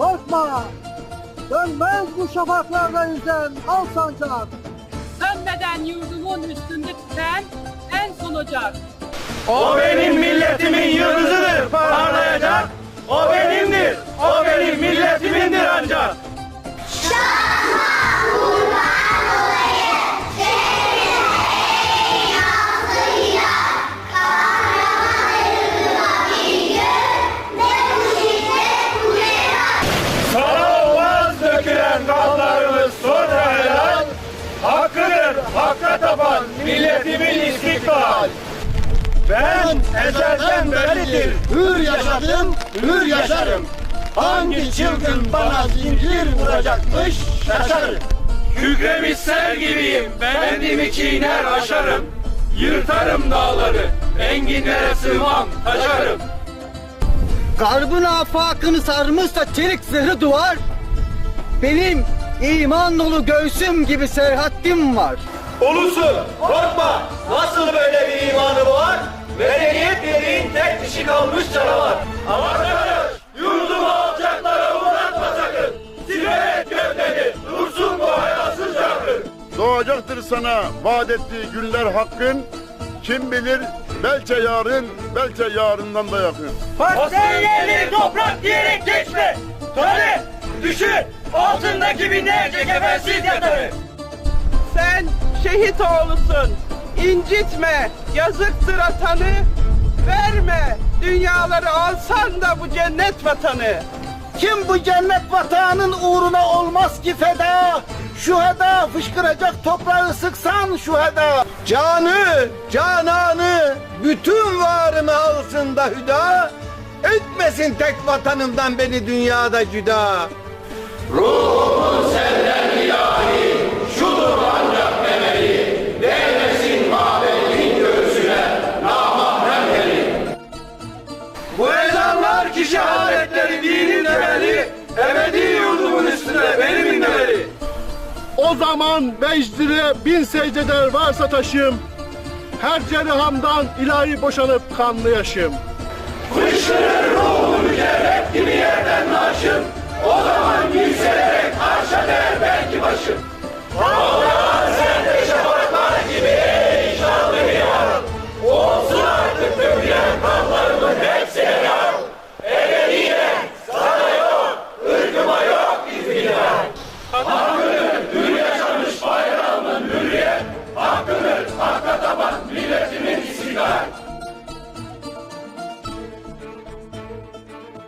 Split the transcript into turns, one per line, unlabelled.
Korkma! Dönmez bu şafaklarda yüzen al sancak.
Sönmeden yurdumun üstünde tüten en son ocak.
O benim milletimin yıldızıdır parlayacak. O benimdir, dökülen kanlarımız sonra helal. Hakkıdır, hakka tapan milletimin istiklal. Ben ezelden beridir hür yaşadım, hür yaşarım. Hangi çılgın bana zincir vuracakmış şaşarım. Kükremiş sel gibiyim, bendimi çiğner aşarım. Yırtarım dağları, enginlere sığmam, taşarım.
Garbın afakını sarmışsa çelik zırhı duvar. Benim iman dolu göğsüm gibi serhattim var.
Ulusun, korkma, nasıl böyle bir imanı var? Medeniyet dediğin tek dişi kalmış canavar. Ama kardeş, yurdumu alçaklara uğratma sakın. Sigaret gövdeni, dursun bu hayasız yangın.
Doğacaktır sana vaat ettiği günler hakkın. Kim bilir belki yarın, belki yarından da yakın.
Hastaneleri toprak diyerek geçme. Tanı, düşün, altındaki binlerce kefensiz yatarı.
Sen şehit oğlusun. İncitme, yazıktır atanı. Verme, dünyaları alsan da bu cennet vatanı.
Kim bu cennet vatanın uğruna olmaz ki feda? Şuhada fışkıracak toprağı sıksan şuhada. Canı, cananı, bütün varımı alsın da hüda. Etmesin tek vatanımdan beni dünyada cüda.
Bu ezanlar ki şehadetleri dinin temeli, ebedi yurdumun üstüne benim inmeleri.
O zaman vecdire bin secdeder varsa taşım. Her cerihamdan ilahi boşanıp kanlı yaşım.
Fışkırır ruhu